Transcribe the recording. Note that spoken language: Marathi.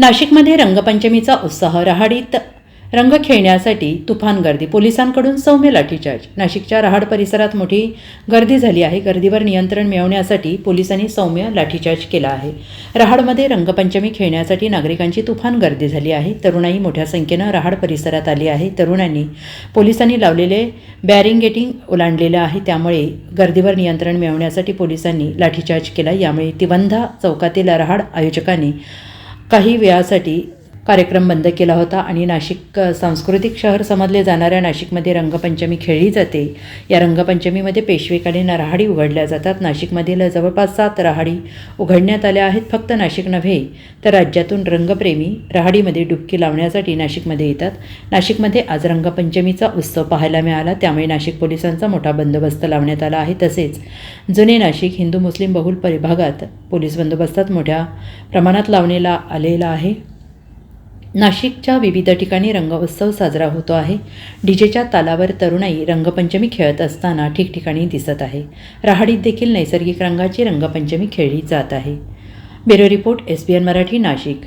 नाशिकमध्ये रंगपंचमीचा उत्साह रहाडीत. रंग खेळण्यासाठी तुफान गर्दी. पोलिसांकडून सौम्य लाठीचार्ज. नाशिकच्या रहाड परिसरात मोठी गर्दी झाली आहे. गर्दीवर नियंत्रण मिळवण्यासाठी पोलिसांनी सौम्य लाठीचार्ज केला आहे. रहाडमध्ये रंगपंचमी खेळण्यासाठी नागरिकांची तुफान गर्दी झाली आहे. तरुणाई मोठ्या संख्येनं रहाड परिसरात आली आहे. तरुणांनी पोलिसांनी लावलेले बॅरिंगेटिंग ओलांडलेलं आहे. त्यामुळे गर्दीवर नियंत्रण मिळवण्यासाठी पोलिसांनी लाठीचार्ज केला. यामुळे तिवंधा चौकातील रहाड आयोजकांनी काही वेळासाठी कार्यक्रम बंद केला होता आणि नाशिक सांस्कृतिक शहर समजले जाणाऱ्या नाशिकमध्ये रंगपंचमी खेळली जाते. या रंगपंचमीमध्ये पेशवेकालीन राहाडी उघडल्या जातात. नाशिकमधील जवळपास सात रहाडी उघडण्यात आल्या आहेत. फक्त नाशिक नव्हे तर राज्यातून रंगप्रेमी रहाडीमध्ये डुबकी लावण्यासाठी नाशिकमध्ये येतात. नाशिकमध्ये आज रंगपंचमीचा उत्सव पाहायला मिळाला. त्यामुळे नाशिक पोलिसांचा मोठा बंदोबस्त लावण्यात आला आहे. तसेच जुने नाशिक हिंदू मुस्लिम बहुल परिभागात पोलीस बंदोबस्तात मोठ्या प्रमाणात लावण्याला आलेला आहे. नाशिकच्या विविध ठिकाणी रंगोत्सव साजरा होतो आहे. डीजेच्या तालावर तरुणाई रंगपंचमी खेळत असताना ठिकठिकाणी दिसत आहे. रहाडीत देखील नैसर्गिक रंगाची रंगपंचमी खेळली जात आहे. Bureau report S B N Marathi Nashik.